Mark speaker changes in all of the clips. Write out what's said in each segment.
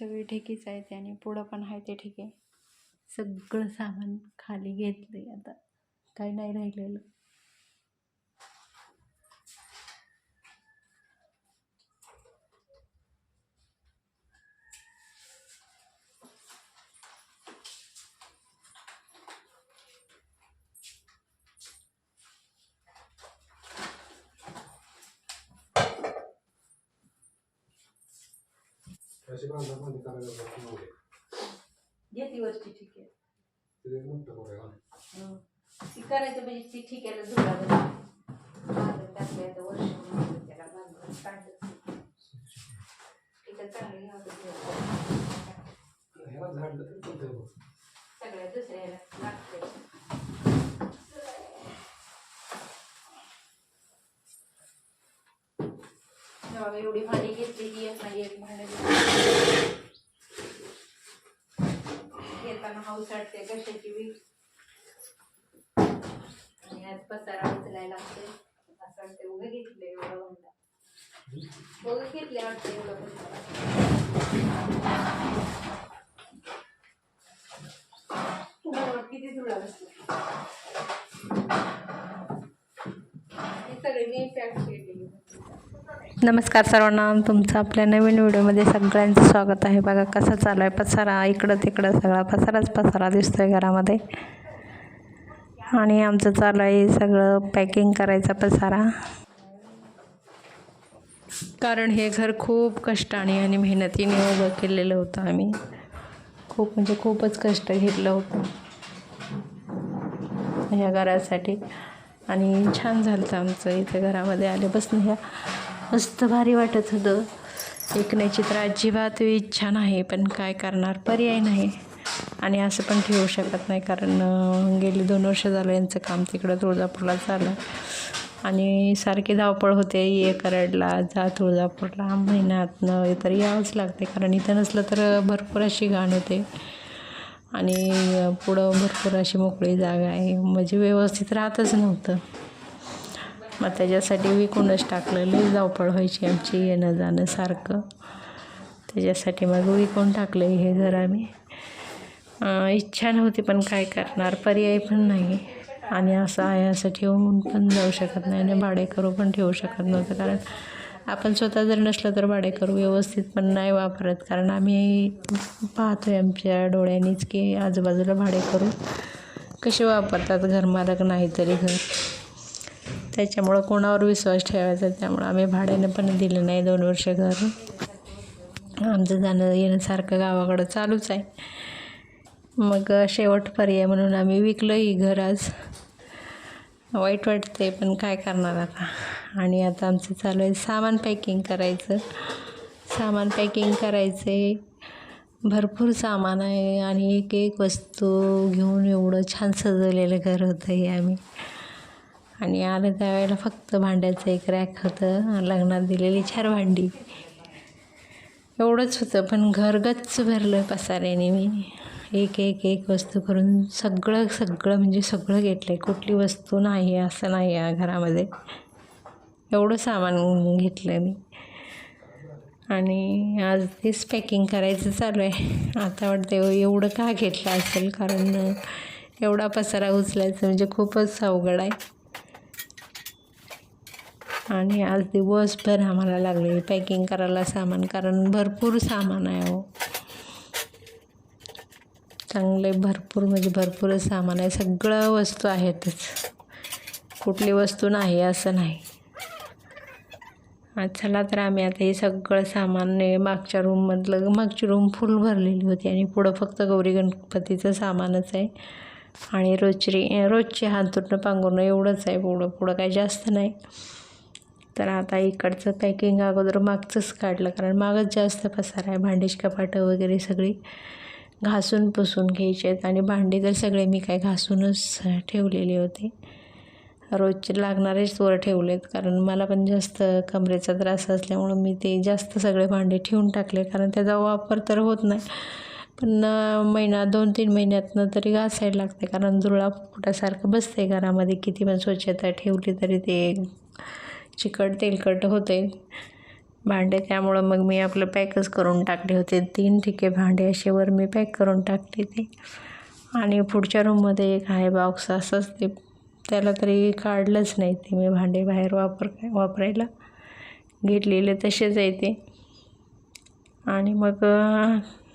Speaker 1: सगळी ठेकीच आहे ते आणि पुढं पण आहे ते ठेके. सगळं सामान खाली घेतलं आहे आता. काही नाही राहिलेलं.
Speaker 2: अशी बांधकाममध्ये करायला बघतो एवढे.
Speaker 1: वरची
Speaker 2: ते एक मोठं
Speaker 1: ती करायचं म्हणजे ती ठिक्याला झुला बांधून आता वर्ष त्याला बांधून काढलं तिथं चांगली घ्यावं
Speaker 2: ह्याला झाडलं चालतंय बघ.
Speaker 1: सगळ्या दुसऱ्याला लागते तेव्हा एवढी भारी घेतली की एक नाही एक भांडे हाऊस वाटते कशाची बी. आणि आज पसारा उचलायला लागते असं वाटते उभे घेतले एवढा हुंडा. उभे घेतले वाटते एवढं पसारा किती धुळा बसला. सगळे मी पॅक नमस्कार सर्वांना. तुमचं आपल्या नवीन व्हिडिओमध्ये सगळ्यांचं स्वागत आहे. बघा कसं चालू आहे पसारा. इकडं तिकडं सगळा पसाराच पसारा दिसतोय घरामध्ये. आणि आमचं चालू आहे सगळं पॅकिंग करायचा पसारा. कारण हे घर खूप कष्टाने आणि मेहनतीने उभं केलेलं होतं आम्ही. खूप म्हणजे खूपच कष्ट घेतलं होतं. ह्या घरासाठी. आणि छान झालं होतं आमचं इथे घरामध्ये आल्यापासून ह्या मस्त भारी वाटत होतं. ऐकण्याची तर अजिबात इच्छा नाही पण काय करणार? पर्याय नाही. आणि असं पण ठेवू शकत नाही कारण गेली दोन वर्ष झालं यांचं काम तिकडं तुळजापूरला झालं. आणि सारखी धावपळ होते ये करडला जा तुळजापूरला. महिन्यातनं तर यावंच लागते कारण इथं नसलं तर भरपूर अशी घाण होते. आणि पुढं भरपूर अशी मोकळी जागा आहे. म्हणजे व्यवस्थित राहतच नव्हतं. मग त्याच्यासाठी विकूनच टाकलं लई धावपळ व्हायची आमची येणं जाणं सारखं. त्याच्यासाठी मग विकून टाकलं हे घर आम्ही. इच्छा नव्हती पण काय करणार पर्याय पण नाही. आणि असं आहे असं ठेवून पण जाऊ शकत नाही आणि भाडेकरू पण ठेवू शकत नव्हतं. कारण आपण स्वतः जर नसलं तर भाडेकरू व्यवस्थित पण नाही वापरत. कारण आम्ही पाहतोय आमच्या डोळ्यांनीच की आजूबाजूला भाडेकरू कसे वापरतात घरमालक नाही तरी घर. त्याच्यामुळं कोणावर विश्वास ठेवायचा त्यामुळं आम्ही भाड्यानं पण दिलं नाही दोन वर्ष घर आमचं जाणं येणं सारखं गावाकडं चालूच आहे. मग शेवट पर्याय म्हणून आम्ही विकलंही घर आज. वाईट वाटते पण काय करणार आता? आणि आता आमचं चालू आहे सामान पॅकिंग करायचं. सामान पॅकिंग करायचे. भरपूर सामान आहे आणि एक एक वस्तू घेऊन एवढं छान सजवलेलं घर होतं हे आम्ही. आणि आलं त्यावेळेला फक्त भांड्याचं एक रॅक होतं. लग्नात दिलेली चार भांडी. एवढंच होतं पण घर गच्च भरलं पसाऱ्याने मी. एक एक एक वस्तू करून सगळं सगळं म्हणजे सगळं घेतलं आहे कुठली वस्तू नाही असं नाही या घरामध्ये. एवढं सामान घेतलं मी. आणि आज तेच पॅकिंग करायचं चालू आहे. आता वाटतं एवढं का घेतलं असेल? कारण एवढा पसारा उचलायचं म्हणजे खूपच अवघड आहे. आणि आज दिवसभर आम्हाला लागले पॅकिंग करायला सामान कारण भरपूर सामान आहे हो. चांगले भरपूर म्हणजे भरपूरच सामान आहे. सगळं वस्तू आहेतच. कुठली वस्तू नाही असं नाही. आज चला तर आम्ही आता हे सगळं सामान मागच्या रूममधलं मागची रूम फुल भरलेली होती आणि पुढं फक्त गौरी गणपतीचं सामानच आहे. आणि रोजची रोजची हातुरणं पांघरणं एवढंच आहे. पुढं पुढं काही जास्त नाही. तर आता इकडचं पॅकिंग अगोदर मागचंच काढलं कारण मागच जास्त पसार आहे. भांडीची कपाटं वगैरे सगळी घासून पुसून घ्यायचे आहेत. आणि भांडी तर सगळे मी काय घासूनच ठेवलेले होते. रोजचे लागणारेच वर ठेवलेत कारण मला पण जास्त कमरेचा त्रास असल्यामुळं मी ते जास्त सगळे भांडे ठेवून टाकले कारण त्याचा वापर तर होत नाही. पण महिना दोन तीन महिन्यातनं तरी घासायला लागते कारण धुळा फुटासारखं बसते घरामध्ये. किती पण स्वच्छता ठेवली तरी ते चिकट तेलकट होते. भांडे त्यामुळं मग मी आपलं पॅकच करून टाकले होते. तीन ठिके भांडे असे वर मी पॅक करून टाकले ते. आणि पुढच्या रूममध्ये एक आहे बॉक्स असंच ते. त्याला तरी काढलंच नाही ते मी भांडे बाहेर वापर वापरायला. घेतलेले तसेच आहे ते. आणि मग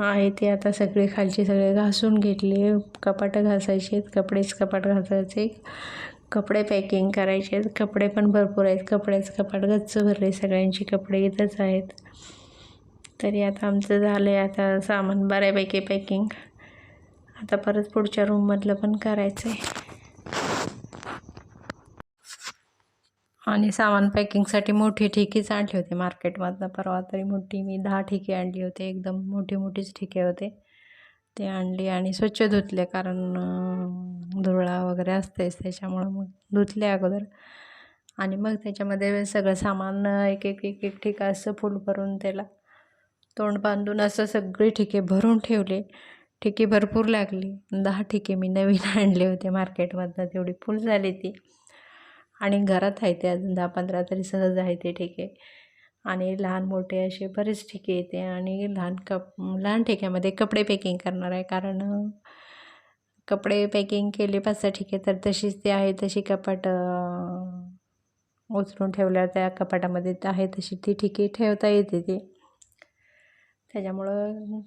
Speaker 1: आहे ते आता सगळे खालचे सगळे घासून घेतले. कपाटं घासायचे आहेत कपडेच कपाट घासायचे. कपडे पॅकिंग करायचे आहेत. कपडे पण भरपूर आहेत. कपड्याचं कपाट गच्च भरले सगळ्यांची कपडे इथंच आहेत. तरी आता आमचं झालं आहे आता सामान बऱ्यापैकी पॅकिंग. आता परत पुढच्या रूममधलं पण करायचं आहे आणि सामान पॅकिंगसाठी मोठी ठिकीच आणली होती मार्केटमधनं. परवा तरी मोठी मी दहा ठिके आणली होती. एकदम मोठी मोठीच ठिके होते. ते आणली आणि स्वच्छ धुतले कारण धुरळा वगैरे असतेच त्याच्यामुळं मग धुतले अगोदर. आणि मग त्याच्यामध्ये सगळं सामान एक एक एक एक ठिका असं फुल भरून त्याला तोंड बांधून असं सगळी ठिके भरून ठेवले. ठिके भरपूर लागली. दहा ठिके मी नवीन आणले होते मार्केटमधनं तेवढी फुल झाली ती. आणि घरात आहे ते अजून दहा पंधरा तरी सहज आहे ते ठिके. आणि लहान मोठे असे बरेच ठिके येते. आणि लहान कप लहान ठिक्यामध्ये कपडे पॅकिंग करणार आहे. कारण कपडे पॅकिंग केले पाच सहा आहे. तर तशीच ते आहे तशी कपाट उचलून ठेवल्या त्या कपाटामध्ये आहे तशी. ती ठिकी ठेवता येते ती. त्याच्यामुळं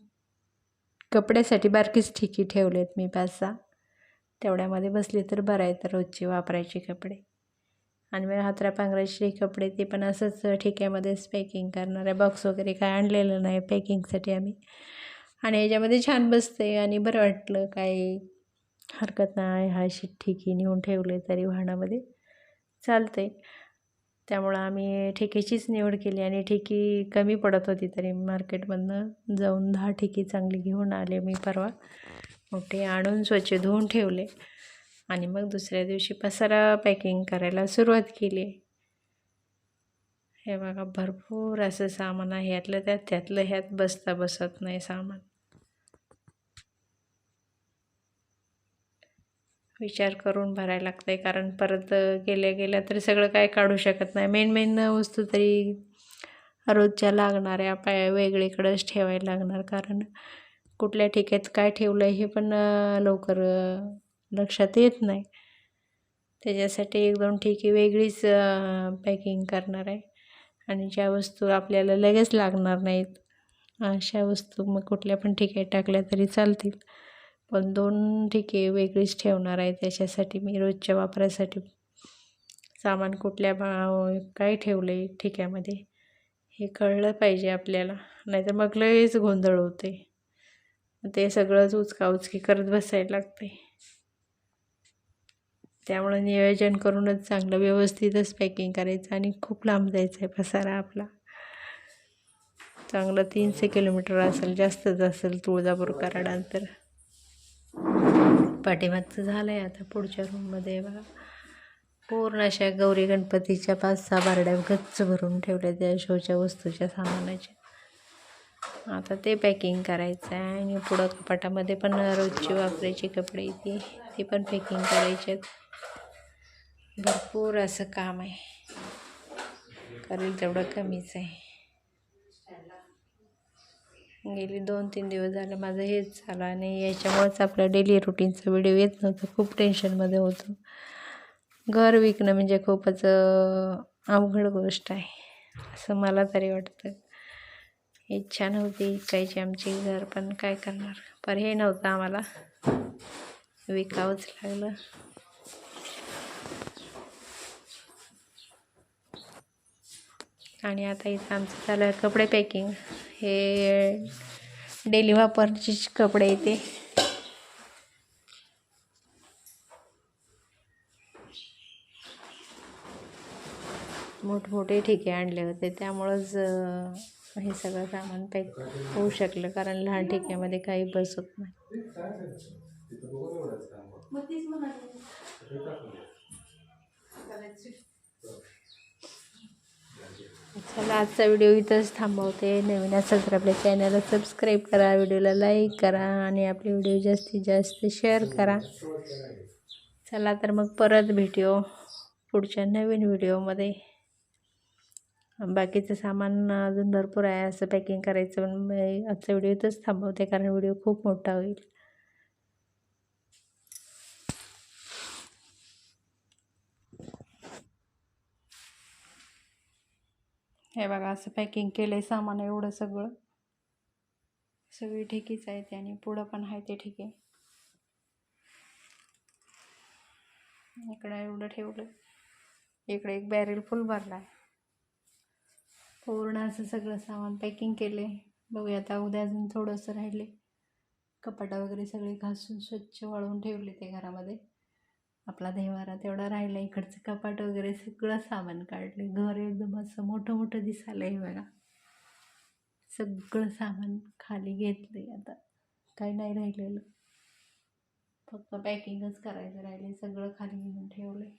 Speaker 1: कपड्यासाठी बारकीच ठिकी ठेवलेत मी पाच सहा तेवढ्यामध्ये बसली तर बरं आहे तर रोजची वापरायचे कपडे. आणि मग हातरा पांघरायचे कपडे ते पण असंच ठिक्यामध्येच पॅकिंग करणार. आहे बॉक्स वगैरे काय आणलेलं नाही पॅकिंगसाठी आम्ही. आणि याच्यामध्ये छान बसते आणि बरं वाटलं काही हरकत नाही हा ठिकी नेऊन ठेवले तरी वाहनामध्ये चालते त्यामुळं आम्ही ठिकेचीच निवड केली आणि ठिकी कमी पडत होती तरी मार्केटमधनं जाऊन दहा ठिकी चांगली घेऊन आले मी परवा. मग ते आणून स्वच्छ धुवून ठेवले. आणि मग दुसऱ्या दिवशी पसारा पॅकिंग करायला सुरुवात केली. हे बघा भरपूर असं सामान आहे. ह्यातलं त्यात त्यातलं ह्यात बसता बसत नाही सामान. विचार करून भरायला लागतं आहे कारण परत गेल्या गेल्या तरी सगळं काय काढू शकत नाही. मेन मेन वस्तू तरी रोजच्या लागणाऱ्या पाय वेगळीकडेच ठेवायला लागणार. कारण कुठल्या ठिकाणी काय ठेवलं आहे हे पण लवकर लक्षात येत नाही. त्याच्यासाठी एक दोन ठिकी वेगळीच पॅकिंग करणार आहे. आणि ज्या वस्तू आपल्याला लगेच लागणार नाहीत अशा वस्तू मग कुठल्या पण ठिकाणी टाकल्या तरी चालतील. पण दोन ठिके वेगळीच ठेवणार आहे. त्याच्यासाठी मी रोजच्या वापरासाठी सामान कुठल्या बा काय ठेवलं आहे ठिक्यामध्ये हे कळलं पाहिजे आपल्याला. नाहीतर मग लगेच गोंधळ होते ते सगळंच उचकाउचकी करत बसायला लागते त्यामुळं नियोजन करूनच चांगलं व्यवस्थितच पॅकिंग करायचं आणि खूप लांब जायचं आहे पसारा आपला. चांगलं तीनशे किलोमीटर असेल जास्तच असेल तुळजापूर कराड अंतर पाठीमागचं झालं आहे आता पुढच्या रूममध्ये बघा. पूर्ण अशा गौरी गणपतीच्या पाच सहा बारड्या गच्च भरून ठेवल्या त्या शोच्या वस्तूच्या सामानाच्या. आता ते पॅकिंग करायचं आहे आणि पुढं कपाटामध्ये पण रोजची वापरायची कपडे ती ते पण पॅकिंग करायचे आहेत. भरपूर असं काम आहे. करेल तेवढं कमीच आहे. गेली दोन तीन दिवस झालं माझं हेच झालं आणि याच्यामुळेच आपल्या डेली रुटीनचा व्हिडिओ येत नव्हतं. खूप टेन्शनमध्ये होतं. घर विकणं म्हणजे खूपच अवघड गोष्ट आहे. असं मला तरी वाटतं. इच्छा नव्हती विकायची आमची घर पण काय करणार? पर्याय नव्हता आम्हाला. विकावंच लागलं. आणि आता इथं आमचं चालू आहे कपडे पॅकिंग हे डेली वापरचे कपडे येते मोठमोठे ठिके आणले होते. त्यामुळंच हे सगळं सामान पॅक होऊ शकलं कारण लहान ठिक्यामध्ये काही बसत नाही. चला आजचा व्हिडिओ इथंच थांबवते. नवीन असेल तर आपल्या चॅनलला सबस्क्राईब करा व्हिडिओला लाईक करा आणि आपले व्हिडिओ जास्तीत जास्त शेअर करा. चला तर मग परत भेटू पुढच्या नवीन व्हिडिओमध्ये. बाकीचं सामान अजून भरपूर आहे असं पॅकिंग करायचं पण आजचा व्हिडिओ इथंच थांबवते कारण व्हिडिओ खूप मोठा होईल. हे बघा असं पॅकिंग केलं आहे सामान एवढं सगळं. सगळी ठेकीच आहे ते आणि पुढं पण आहे ते ठेके. इकडं एवढं ठेवलं. इकडे एक बॅरेल फुल भरला आहे पूर्ण असं सगळं सामान पॅकिंग केले बघूया आता उद्या अजून थोडंसं राहिले कपाटा वगैरे सगळे घासून स्वच्छ वाळवून ठेवले ते घरामध्ये. आपला देवारा तेवढा राहिला इकडचं कपाट वगैरे सगळं सामान काढले. घर एकदम असं मोठं मोठं दिसायला आहे बघा. सगळं सामान खाली घेतले आता. काही नाही राहिलेलं. फक्त पॅकिंगच करायचं राहिले सगळं खाली घेऊन ठेवलं